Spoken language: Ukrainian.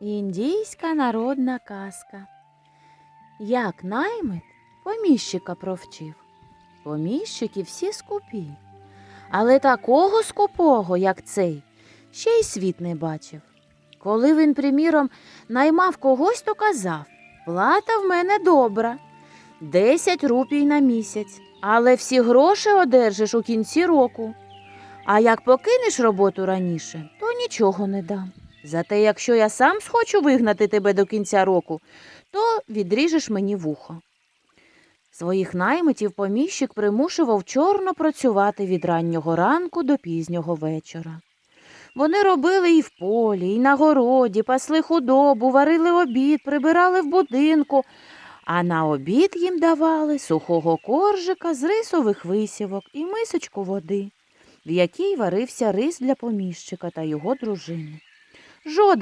Індійська народна казка. Як наймит поміщика провчив. Поміщики всі скупі. Але такого скупого, як цей, ще й світ не бачив. Коли він, приміром, наймав когось, то казав плата в мене добра, десять рупій на місяць, але всі гроші одержиш у кінці року. А як покинеш роботу раніше, то нічого не дам. Зате, якщо я сам схочу вигнати тебе до кінця року, то відріжеш мені вухо. Своїх наймитів поміщик примушував чорно працювати від раннього ранку до пізнього вечора. Вони робили і в полі, і на городі, пасли худобу, варили обід, прибирали в будинку, а на обід їм давали сухого коржика з рисових висівок і мисочку води, в якій варився рис для поміщика та його дружини. Жоден